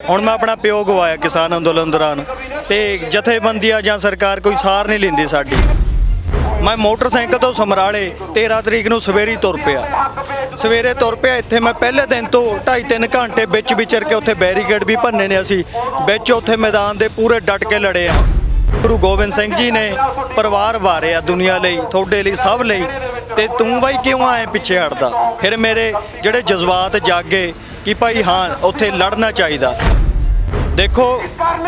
ਹੁਣ ਮੈਂ ਆਪਣਾ ਪਿਓ ਗਵਾਇਆ ਕਿਸਾਨ ਅੰਦੋਲਨ ਦੌਰਾਨ ਤੇ ਜਥੇਬੰਦੀਆਂ ਜਾਂ ਸਰਕਾਰ ਕੋਈ ਸਾਰ ਨਹੀਂ ਲੈਂਦੀ ਸਾਡੀ। ਮੈਂ ਮੋਟਰਸਾਈਕਲ ਤੋਂ ਸਮਰਾਲੇ 13 ਤਰੀਕ ਨੂੰ ਸਵੇਰੀ ਤੁਰ ਪਿਆ। ਸਵੇਰੇ ਤੁਰ ਪਿਆ, ਇੱਥੇ ਮੈਂ ਪਹਿਲੇ ਦਿਨ ਤੋਂ 2.5-3 ਘੰਟੇ ਵਿੱਚ ਵਿਚਰ ਕੇ ਉੱਥੇ ਬੈਰੀਕੇਡ ਵੀ ਭੰਨੇ ਨੇ ਅਸੀਂ, ਵਿੱਚ ਉੱਥੇ ਮੈਦਾਨ ਦੇ ਪੂਰੇ ਡਟ ਕੇ ਲੜੇ ਆ। ਗੁਰੂ ਗੋਬਿੰਦ ਸਿੰਘ ਜੀ ਨੇ ਪਰਿਵਾਰ ਵਾਰਿਆ ਦੁਨੀਆ ਲਈ, ਤੁਹਾਡੇ ਲਈ, ਸਭ ਲਈ। ਤੇ ਤੂੰ ਬਾਈ ਕਿਉਂ ਆਏ ਪਿੱਛੇ ਹਟਦਾ? ਫਿਰ ਮੇਰੇ ਜਿਹੜੇ ਜਜ਼ਬਾਤ ਜਾਗੇ ਕਿ ਭਾਈ ਹਾਂ, ਉੱਥੇ ਲੜਨਾ ਚਾਹੀਦਾ। ਦੇਖੋ,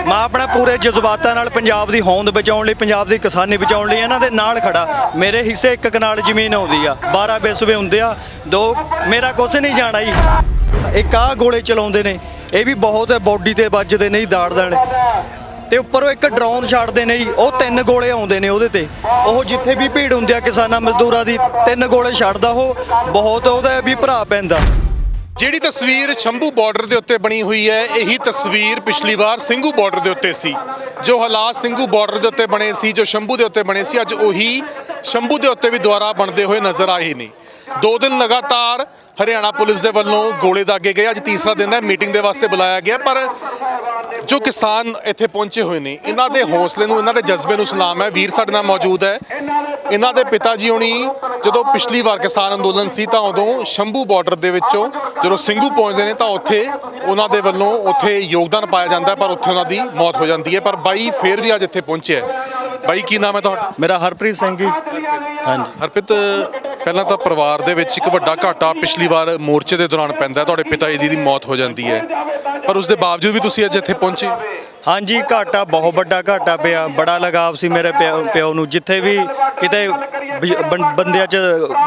ਮੈਂ ਆਪਣਾ ਪੂਰੇ ਜਜ਼ਬਾਤਾਂ ਨਾਲ ਪੰਜਾਬ ਦੀ ਹੋਂਦ ਬਚਾਉਣ ਲਈ, ਪੰਜਾਬ ਦੀ ਕਿਸਾਨੀ ਬਚਾਉਣ ਲਈ ਇਹਨਾਂ ਦੇ ਨਾਲ ਖੜਾ ਮੇਰੇ ਹਿੱਸੇ ਇੱਕ ਕਨਾਲ ਜ਼ਮੀਨ ਆਉਂਦੀ ਆ 12 ਬਿਸਵੇ ਹੁੰਦੇ ਆ, ਦੋ ਮੇਰਾ ਕੁਝ ਨਹੀਂ ਜਾਣਾ ਜੀ। ਇੱਕ ਆ ਗੋਲੇ ਚਲਾਉਂਦੇ ਨੇ, ਇਹ ਵੀ ਬਹੁਤ ਬੋਡੀ ਤੇ ਵੱਜਦੇ ਨਹੀਂ ਜੀ ਦਾੜ ਦਾਣ ਤੇ ਉੱਪਰੋਂ ਇੱਕ ਡਰੋਨ ਛੱਡਦੇ ਨੇ ਜੀ, ਉਹ ਤਿੰਨ ਗੋਲੇ ਆਉਂਦੇ ਨੇ ਉਹਦੇ ਤੇ। ਉਹ ਜਿੱਥੇ ਵੀ ਭੀੜ ਹੁੰਦੀ ਆ ਕਿਸਾਨਾਂ ਮਜ਼ਦੂਰਾਂ ਦੀ, ਤਿੰਨ ਗੋਲੇ ਛੱਡਦਾ ਉਹ, ਬਹੁਤ ਉਹਦਾ ਵੀ ਭਰਾ ਪੈਂਦਾ। ਜਿਹੜੀ ਤਸਵੀਰ ਸ਼ੰਭੂ ਬਾਰਡਰ ਦੇ ਉੱਤੇ ਬਣੀ ਹੋਈ ਹੈ, ਇਹੀ ਤਸਵੀਰ ਪਿਛਲੀ ਵਾਰ ਸਿੰਘੂ ਬਾਰਡਰ ਦੇ ਉੱਤੇ ਸੀ। ਜੋ ਹਾਲਾਤ ਸਿੰਘੂ ਬਾਰਡਰ ਦੇ ਉੱਤੇ ਬਣੇ ਸੀ, ਜੋ ਸ਼ੰਭੂ ਦੇ ਉੱਤੇ ਬਣੇ ਸੀ, ਅੱਜ ਉਹੀ ਸ਼ੰਭੂ ਦੇ ਉੱਤੇ ਵੀ ਦੁਆਰਾ ਬਣਦੇ ਹੋਏ ਨਜ਼ਰ ਆਏ ਨੇ। ਦੋ ਦਿਨ ਲਗਾਤਾਰ ਹਰਿਆਣਾ ਪੁਲਿਸ ਦੇ ਵੱਲੋਂ ਗੋਲੇ ਦਾਗੇ ਗਏ। ਅੱਜ ਤੀਸਰਾ ਦਿਨ ਹੈ, ਮੀਟਿੰਗ ਦੇ ਵਾਸਤੇ ਬੁਲਾਇਆ ਗਿਆ, ਪਰ ਜੋ ਕਿਸਾਨ ਇੱਥੇ ਪਹੁੰਚੇ ਹੋਏ ਨੇ ਇਹਨਾਂ ਦੇ ਹੌਸਲੇ ਨੂੰ ਇਹਨਾਂ ਦੇ ਜਜ਼ਬੇ ਨੂੰ ਸਲਾਮ ਹੈ। ਵੀਰ ਸਾਡੇ ਨਾਲ ਮੌਜੂਦ ਹੈ। ਇਹਨਾਂ ਦੇ ਪਿਤਾ ਜੀ ਹੋਣੀ ਜਦੋਂ ਪਿਛਲੀ ਵਾਰ ਕਿਸਾਨ ਅੰਦੋਲਨ ਸੀ ਤਾਂ ਉਦੋਂ ਸ਼ੰਭੂ ਬਾਰਡਰ ਦੇ ਵਿੱਚੋਂ ਜਦੋਂ ਸਿੰਘੂ ਪਹੁੰਚਦੇ ਨੇ ਤਾਂ ਉੱਥੇ ਉਹਨਾਂ ਦੇ ਵੱਲੋਂ ਉੱਥੇ ਯੋਗਦਾਨ ਪਾਇਆ ਜਾਂਦਾ ਪਰ ਉੱਥੇ ਉਹਨਾਂ ਦੀ ਮੌਤ ਹੋ ਜਾਂਦੀ ਹੈ। ਪਰ ਬਾਈ ਫੇਰ ਵੀ ਅੱਜ ਇੱਥੇ ਪਹੁੰਚਿਆ। ਬਾਈ ਕੀ ਨਾਮ ਹੈ ਤੁਹਾਡਾ? ਮੇਰਾ ਹਰਪ੍ਰੀਤ ਸਿੰਘ ਜੀ। ਹਾਂਜੀ। ਹਰਪ੍ਰੀਤ ਪਹਿਲਾਂ ਤਾਂ ਪਰਿਵਾਰ ਦੇ ਵਿੱਚ ਇੱਕ ਵੱਡਾ ਘਾਟਾ ਪਿਛਲੀ ਵਾਰ ਮੋਰਚੇ ਦੇ ਦੌਰਾਨ ਪੈਂਦਾ ਤੁਹਾਡੇ ਪਿਤਾ ਜੀ ਦੀ ਮੌਤ ਹੋ ਜਾਂਦੀ ਹੈ। ਪਰ ਉਸ ਦੇ ਬਾਵਜੂਦ ਵੀ ਤੁਸੀਂ ਅੱਜ ਇੱਥੇ ਪਹੁੰਚੇ। ਹਾਂਜੀ, ਘਾਟਾ ਬਹੁਤ ਵੱਡਾ ਘਾਟਾ ਪਿਆ। ਬੜਾ ਲਗਾਵ ਸੀ ਮੇਰੇ ਪਿਓ ਪਿਓ ਨੂੰ। ਜਿੱਥੇ ਵੀ ਕਿਤੇ ਵੀ ਬੰਦਿਆਂ 'ਚ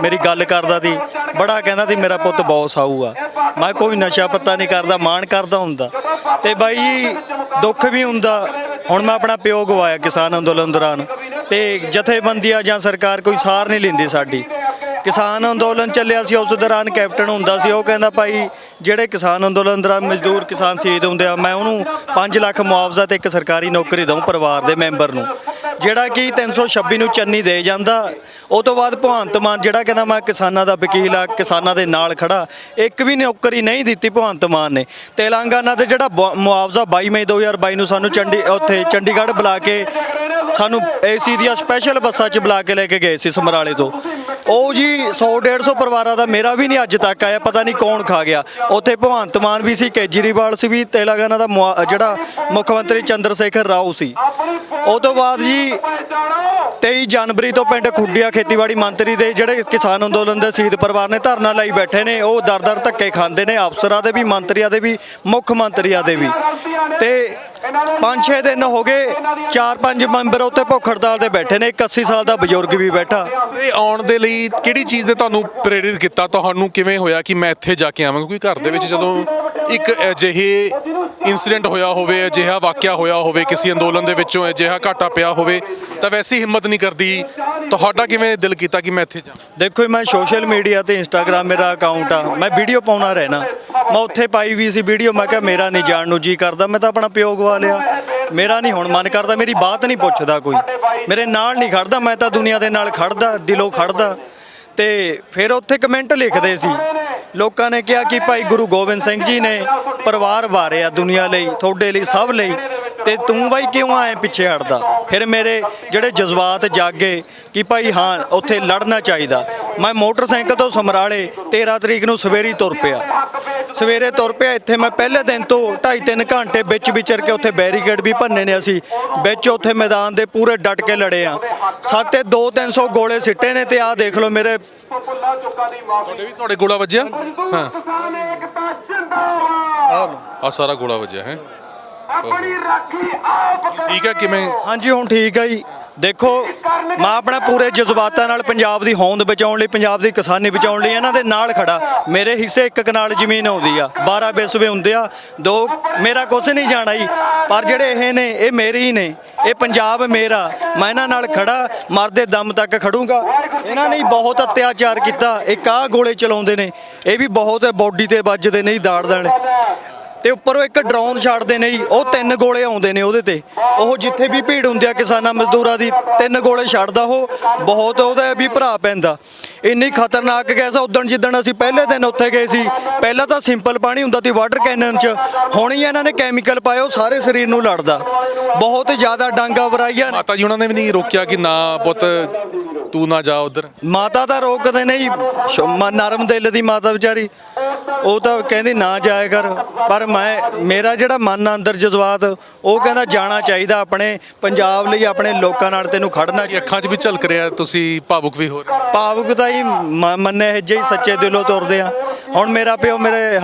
ਮੇਰੀ ਗੱਲ ਕਰਦਾ ਸੀ, ਬੜਾ ਕਹਿੰਦਾ ਸੀ, ਮੇਰਾ ਪੁੱਤ ਬਹੁਤ ਸਾਊ ਆ। ਮੈਂ ਕੋਈ ਨਸ਼ਾ ਪੱਤਾ ਨਹੀਂ ਕਰਦਾ, ਮਾਣ ਕਰਦਾ ਹੁੰਦਾ। ਤੇ ਬਾਈ ਜੀ, ਦੁੱਖ ਵੀ ਹੁੰਦਾ। ਹੁਣ ਮੈਂ ਆਪਣਾ ਪਿਓ ਗਵਾਇਆ ਕਿਸਾਨ ਅੰਦੋਲਨ ਦੌਰਾਨ। ਤੇ ਜਥੇਬੰਦੀਆਂ ਜਾਂ ਸਰਕਾਰ ਕੋਈ ਸਾਰ ਨਹੀਂ ਲੈਂਦੀ ਸਾਡੀ। ਕਿਸਾਨ ਅੰਦੋਲਨ ਚੱਲਿਆ ਸੀ, ਉਸ ਦੌਰਾਨ ਕੈਪਟਨ ਹੁੰਦਾ ਸੀ, ਉਹ ਕਹਿੰਦਾ ਭਾਈ, ਜਿਹੜੇ ਕਿਸਾਨ ਅੰਦੋਲਨ ਦੌਰਾਨ ਮਜ਼ਦੂਰ ਕਿਸਾਨ ਸ਼ਹੀਦ ਹੁੰਦੇ ਆ, ਮੈਂ ਉਹਨੂੰ 5 ਲੱਖ ਮੁਆਵਜ਼ਾ ਤੇ ਇੱਕ ਸਰਕਾਰੀ ਨੌਕਰੀ ਦਊਂ ਪਰਿਵਾਰ ਦੇ ਮੈਂਬਰ ਨੂੰ। ਜਿਹੜਾ ਕਿ 326 ਨੂੰ ਚੰਨੀ ਦੇ ਜਾਂਦਾ। ਉਹ ਤੋਂ ਬਾਅਦ ਭਗਵੰਤ ਮਾਨ, ਜਿਹੜਾ ਕਹਿੰਦਾ ਮੈਂ ਕਿਸਾਨਾਂ ਦਾ ਵਕੀਲ ਆ, ਕਿਸਾਨਾਂ ਦੇ ਨਾਲ ਖੜਾ, ਇੱਕ ਵੀ ਨੌਕਰੀ ਨਹੀਂ ਦਿੱਤੀ ਭਗਵੰਤ ਮਾਨ ਨੇ। ਤੇਲੰਗਾਨਾ ਤੇ ਜਿਹੜਾ ਬ- ਮੁਆਵਜ਼ਾ 22 ਮਈ 2022 ਨੂੰ ਸਾਨੂੰ ਚੰਡੀ, ਉੱਥੇ ਚੰਡੀਗੜ੍ਹ ਬੁਲਾ ਕੇ ਸਾਨੂੰ ਏਸੀ ਦੀਆਂ ਸਪੈਸ਼ਲ ਬੱਸਾਂ 'ਚ ਬੁਲਾ ਕੇ ਲੈ ਕੇ ਗਏ ਸੀ ਸਮਰਾਲੇ ਤੋਂ। ਉਹ ਜੀ 100 150 ਪਰਿਵਾਰਾਂ ਦਾ ਮੇਰਾ ਵੀ ਨਹੀਂ ਅੱਜ ਤੱਕ ਆਇਆ, ਪਤਾ ਨਹੀਂ ਕੌਣ ਖਾ ਗਿਆ। ਉੱਥੇ ਭਗਵੰਤ ਮਾਨ ਵੀ ਸੀ, ਕੇਜਰੀਵਾਲ ਸੀ ਵੀ, ਤੇਲੰਗਾਨਾ ਦਾ ਮੁਆ- ਜਿਹੜਾ ਮੁੱਖ ਮੰਤਰੀ ਚੰਦਰ ਸ਼ੇਖਰ ਰਾਓ ਸੀ। ਉਹ ਤੋਂ ਬਾਅਦ ਜੀ 23 ਜਨਵਰੀ ਤੋਂ ਪਿੰਡ ਖੁੱਡੀਆਂ ਖੇਤੀਬਾੜੀ ਮੰਤਰੀ ਦੇ ਜਿਹੜੇ ਕਿਸਾਨ ਅੰਦੋਲਨ ਦੇ ਸ਼ਹੀਦ ਪਰਿਵਾਰ ਨੇ ਧਰਨਾ ਲਾਈ ਬੈਠੇ ਨੇ, ਉਹ ਦਰ-ਦਰ ਧੱਕੇ ਖਾਂਦੇ ਨੇ, ਅਫਸਰਾਂ ਦੇ ਵੀ, ਮੰਤਰੀਆਂ ਦੇ ਵੀ, ਮੁੱਖ ਮੰਤਰੀਆਂ ਦੇ ਵੀ। ਤੇ 5-6 ਦਿਨ ਹੋ ਗਏ 4-5 ਮੈਂਬਰ ਉੱਤੇ ਭੁੱਖ ਹੜਤਾਲ ਤੇ ਬੈਠੇ ਨੇ ਇੱਕ 80 ਸਾਲ ਦਾ ਬਜ਼ੁਰਗ ਵੀ ਬੈਠਾ। ਇਹ ਆਉਣ ਦੇ ਲਈ ਕਿਹੜੀ ਚੀਜ਼ ਨੇ ਤੁਹਾਨੂੰ ਪ੍ਰੇਰਿਤ ਕੀਤਾ? ਤੁਹਾਨੂੰ ਕਿਵੇਂ ਹੋਇਆ ਕਿ ਮੈਂ ਇੱਥੇ ਜਾ ਕੇ ਆਵਾਂ ਕਿਉਂਕਿ ਘਰ ਦੇ ਵਿੱਚ ਜਦੋਂ ਇੱਕ ਅਜਿਹੇ ਇਨਸੀਡੈਂਟ ਹੋਇਆ ਹੋਵੇ ਅਜਿਹਾ ਵਾਕਿਆ ਹੋਇਆ ਹੋਵੇ ਕਿਸੇ ਅੰਦੋਲਨ ਦੇ ਵਿੱਚੋਂ ਅਜਿਹਾ ਘਾਟਾ ਪਿਆ ਹੋਵੇ ਤਾਂ ਵੈਸੀ ਹਿੰਮਤ ਨਹੀਂ ਕਰਦੀ। ਤੁਹਾਡਾ ਕਿਵੇਂ ਦਿਲ ਕੀਤਾ ਕਿ ਮੈਂ ਇੱਥੇ ਜਾਵਾਂ? ਦੇਖੋ ਜੀ, ਮੈਂ ਸੋਸ਼ਲ ਮੀਡੀਆ ਤੇ ਇੰਸਟਾਗ੍ਰam ਮੇਰਾ ਅਕਾਊਂਟ ਆ। ਮੈਂ ਵੀਡੀਓ ਪਾਉਣਾ ਰਹਿਣਾ। ਮੈਂ ਉੱਥੇ ਪਾਈ ਵੀ ਸੀ ਵੀਡੀਓ ਮੈਂ ਕਿਹਾ ਮੇਰਾ ਨਹੀਂ ਜਾਣ ਨੂੰ ਜੀ ਕਰਦਾ। ਮੈਂ ਤਾਂ ਆਪਣਾ ਪਿਓ ਗਵਾ ਲਿਆ ਮੇਰਾ ਨਹੀਂ ਹੁਣ ਮਨ ਕਰਦਾ, ਮੇਰੀ ਬਾਤ ਨਹੀਂ ਪੁੱਛਦਾ ਕੋਈ। ਮੇਰੇ ਨਾਲ ਨਹੀਂ ਖੜਦਾ, ਮੈਂ ਤਾਂ ਦੁਨੀਆ ਦੇ ਨਾਲ ਖੜਦਾ, ਦਿਲੋਂ ਖੜਦਾ। ਤੇ ਫਿਰ ਉੱਥੇ ਕਮੈਂਟ ਲਿਖਦੇ ਸੀ। ਲੋਕਾਂ ਨੇ ਕਿਹਾ ਕਿ ਭਾਈ ਗੁਰੂ ਗੋਬਿੰਦ ਸਿੰਘ ਜੀ ਨੇ ਪਰਿਵਾਰ ਵਾਰਿਆ ਦੁਨੀਆ ਲਈ, ਤੁਹਾਡੇ ਲਈ, ਸਭ ਲਈ। ਤੇ ਤੂੰ ਬਾਈ ਕਿਉਂ ਆਏ ਪਿੱਛੇ ਹਟਦਾ? ਫਿਰ ਮੇਰੇ ਜਿਹੜੇ ਜਜ਼ਬਾਤ ਜਾਗੇ ਕਿ ਭਾਈ ਹਾਂ, ਉੱਥੇ ਲੜਨਾ ਚਾਹੀਦਾ। ਮੈਂ ਮੋਟਰਸਾਈਕਲ ਤੋਂ ਸਮਰਾਲੇ 13 ਤਰੀਕ ਨੂੰ ਸਵੇਰੀ ਤੁਰ ਪਿਆ। ਸਵੇਰੇ ਤੁਰ ਪਿਆ ਇੱਥੇ ਮੈਂ ਪਹਿਲੇ ਦਿਨ ਤੋਂ 2.5-3 ਘੰਟੇ ਵਿੱਚ ਵਿਚਰ ਕੇ ਉੱਥੇ ਬੈਰੀਕੇਡ ਵੀ ਭੰਨੇ ਨੇ ਅਸੀਂ ਵਿੱਚ ਉੱਥੇ ਮੈਦਾਨ ਦੇ ਪੂਰੇ ਡਟ ਕੇ ਲੜੇ ਆ। ਸਾਤੇ 2-300 ਗੋਲੇ ਸਿੱਟੇ ਨੇ ਤੇ ਆਹ ਦੇਖ ਲਓ ਮੇਰੇ ਤੁਹਾਡੇ ਵੀ ਤੁਹਾਡੇ ਗੋਲਾ ਵੱਜਿਆ? ਹਾਂ। ਆ ਸਾਰਾ ਗੋਲਾ ਵੱਜਿਆ ਹੈ। ਠੀਕ ਹੈ ਕਿਵੇਂ? ਹਾਂਜੀ ਹੁਣ ਠੀਕ ਹੈ ਜੀ। ਦੇਖੋ, ਮੈਂ ਆਪਣਾ ਪੂਰੇ ਜਜ਼ਬਾਤਾਂ ਨਾਲ ਪੰਜਾਬ ਦੀ ਹੋਂਦ ਬਚਾਉਣ ਲਈ, ਪੰਜਾਬ ਦੀ ਕਿਸਾਨੀ ਬਚਾਉਣ ਲਈ ਇਹਨਾਂ ਦੇ ਨਾਲ ਖੜਾ। ਮੇਰੇ ਹਿੱਸੇ ਇੱਕ ਕਨਾਲ ਜ਼ਮੀਨ ਆਉਂਦੀ ਆ 12 ਬੇਸਵੇ ਹੁੰਦੇ ਆ, ਦੋ ਮੇਰਾ ਕੁਝ ਨਹੀਂ ਜਾਣਾ ਜੀ ਪਰ ਜਿਹੜੇ ਇਹ ਨੇ, ਇਹ ਮੇਰੇ ਹੀ ਨੇ, ਇਹ ਪੰਜਾਬ ਮੇਰਾ, ਮੈਂ ਇਹਨਾਂ ਨਾਲ ਖੜਾ, ਮਰਦੇ ਦਮ ਤੱਕ ਖੜੂੰਗਾ। ਇਹਨਾਂ ਨੇ ਬਹੁਤ ਅਤਿਆਚਾਰ ਕੀਤਾ, ਇੱਕ ਆਹ ਗੋਲੇ ਚਲਾਉਂਦੇ ਨੇ, ਇਹ ਵੀ ਬਹੁਤ ਬੋਡੀ ਤੇ ਵੱਜਦੇ ਨੇ ਦਾੜ ਦੇਣ ਤੇ ਉੱਪਰੋਂ ਇੱਕ ਡਰੋਨ ਛੱਡਦੇ ਨੇ ਜੀ ਉਹ ਤਿੰਨ ਗੋਲੇ ਆਉਂਦੇ ਨੇ ਉਹਦੇ ਤੇ। ਉਹ ਜਿੱਥੇ ਵੀ ਭੀੜ ਹੁੰਦੀ ਆ ਕਿਸਾਨਾਂ ਮਜ਼ਦੂਰਾਂ ਦੀ ਤਿੰਨ ਗੋਲੇ ਛੱਡਦਾ ਉਹ ਬਹੁਤ ਉਹਦਾ ਵੀ ਭਰਾ ਪੈਂਦਾ। ਇੰਨੀ ਖਤਰਨਾਕ ਗੈਸ ਆ ਉਦਣ ਜਿੱਦਣ ਅਸੀਂ ਪਹਿਲੇ ਦਿਨ ਉੱਥੇ ਗਏ ਸੀ ਪਹਿਲਾਂ ਤਾਂ ਸਿੰਪਲ ਪਾਣੀ ਹੁੰਦਾ ਸੀ ਵਾਟਰ ਕੈਨਨ 'ਚ ਹੁਣ ਹੀ ਇਹਨਾਂ ਨੇ ਕੈਮੀਕਲ ਪਾਏ ਉਹ ਸਾਰੇ ਸਰੀਰ ਨੂੰ ਲੜਦਾ। ਬਹੁਤ ਜ਼ਿਆਦਾ ਡਾਂਗਾ ਵਰਾਈਆਂ ਮਾਤਾ ਜੀ ਉਹਨਾਂ ਨੇ ਵੀ ਨਹੀਂ ਰੋਕਿਆ ਕਿ ਨਾ ਪੁੱਤ ਤੂੰ ਨਾ ਜਾ ਉਧਰ? ਮਾਤਾ ਤਾਂ ਰੋਕਦੇ ਨਹੀਂ ਨਰਮ ਦਿਲ ਦੀ ਮਾਤਾ ਵਿਚਾਰੀ। ਉਹ ਤਾਂ ਕਹਿੰਦੀ ਨਾ ਜਾਇਆ ਕਰ। ਪਰ ਮੈਂ ਮੇਰਾ ਜਿਹੜਾ ਮਨ ਅੰਦਰ ਜਜ਼ਬਾਤ ਉਹ ਕਹਿੰਦਾ ਜਾਣਾ ਚਾਹੀਦਾ ਆਪਣੇ ਪੰਜਾਬ ਲਈ ਆਪਣੇ ਲੋਕਾਂ ਨਾਲ ਤੈਨੂੰ ਖੜਨਾ ਕਿ ਅੱਖਾਂ 'ਚ ਵੀ ਝਲਕ ਰਿਹਾ ਤੁਸੀਂ ਭਾਵੁਕ ਵੀ ਹੋ ਰਹੇ ਭਾਵੁਕ ਤਾਂ ਹੀ ਮੰਨੇ ਇਹ ਜਿਹੇ ਸੱਚੇ ਦਿਲੋਂ ਤੁਰਦੇ ਆ। ਹੁਣ ਮੇਰਾ ਪਿਓ ਮੇਰੇ